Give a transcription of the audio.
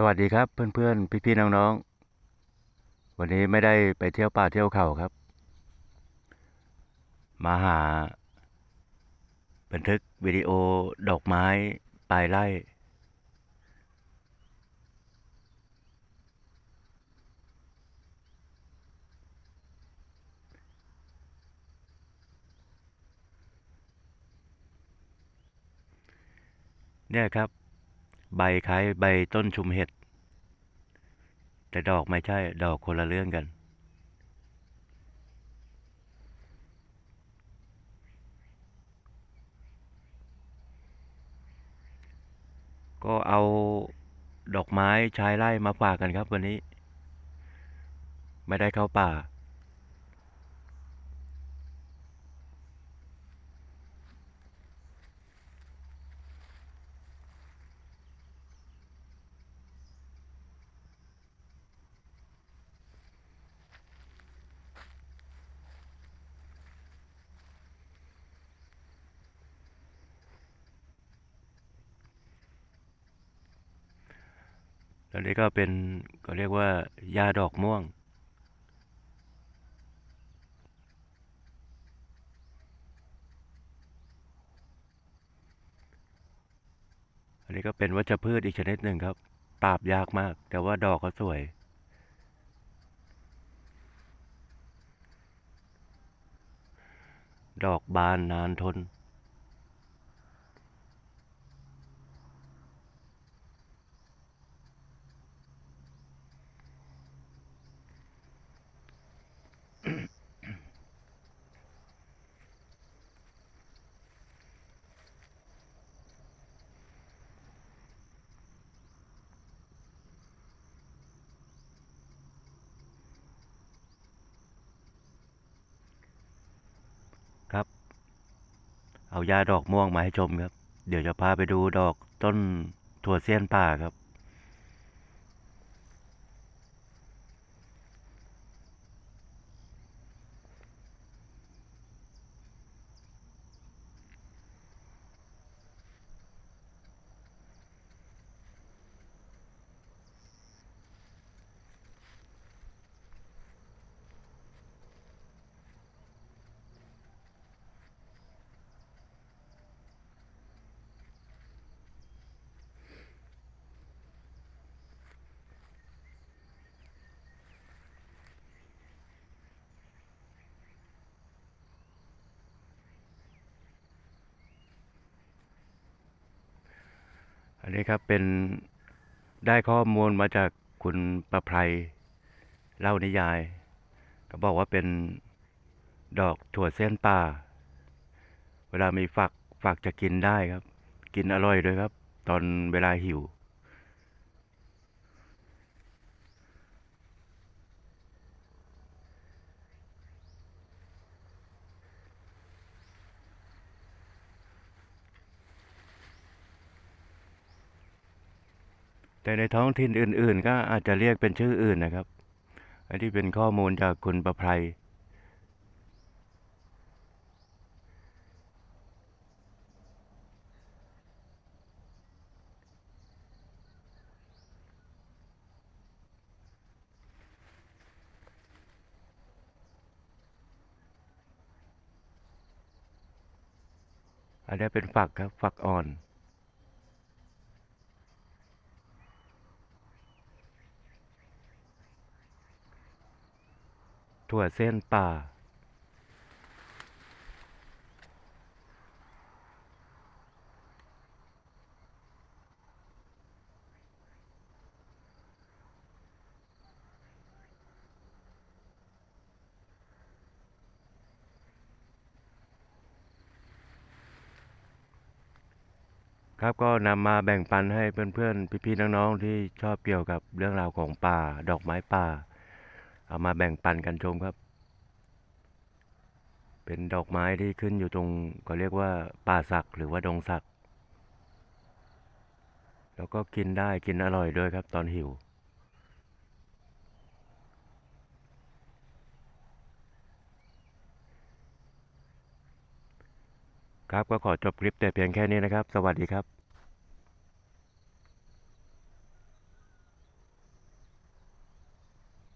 สวัสดีครับเพื่อนๆ พี่ๆ น้องๆ วันนี้ไม่ได้ไปเที่ยวป่าเที่ยวเขาครับ มาหา บันทึกวิดีโอดอกไม้ปลายไร่ เนี่ยครับ ใบคล้ายใบต้นชุมเห็ด แต่ดอกไม่ใช่ ดอกคนละเรื่องกัน ก็เอาดอกไม้ชายไร่มาฝากกันครับวันนี้ ไม่ได้เข้าป่า แล้วนี้ก็เป็นก็เรียกว่ายาดอกม่วง อันนี้ก็เป็นวัชพืชอีกชนิดหนึ่งครับ ปราบยากมาก แต่ว่าดอกก็สวยดอกบานนานทน เอายาดอกม่วงมาให้ชมครับ เดี๋ยวจะพาไปดูดอกต้นถั่วเสี้ยนป่าครับ อันนี้ครับเป็นได้ข้อมูลมาจากคุณประไพรเล่านิยาย ก็บอกว่าเป็นดอกถั่วเส้นป่า เวลามีฝักฝักจะกินได้ครับ กินอร่อยด้วยครับ ตอนเวลาหิว แต่ในท้องถิ่นอื่น ๆ ก็อาจจะเรียกเป็นชื่ออื่นนะครับ อันที่เป็นข้อมูลจากคุณประไพรอันนี้เป็นฝักครับฝักอ่อน ถั่วเส้นป่า ครับก็นำมาแบ่งปันให้เพื่อนๆ พี่ๆ น้องๆ ที่ชอบเกี่ยวกับเรื่องราวของป่า ดอกไม้ป่า เอามาแบ่งปันกันชมครับ เป็นดอกไม้ที่ขึ้นอยู่ตรงก็เรียกว่าป่าสักหรือว่าดงสัก แล้วก็กินได้กินอร่อยด้วยครับตอนหิวครับก็ขอจบคลิปแต่เพียงแค่นี้นะครับ สวัสดีครับ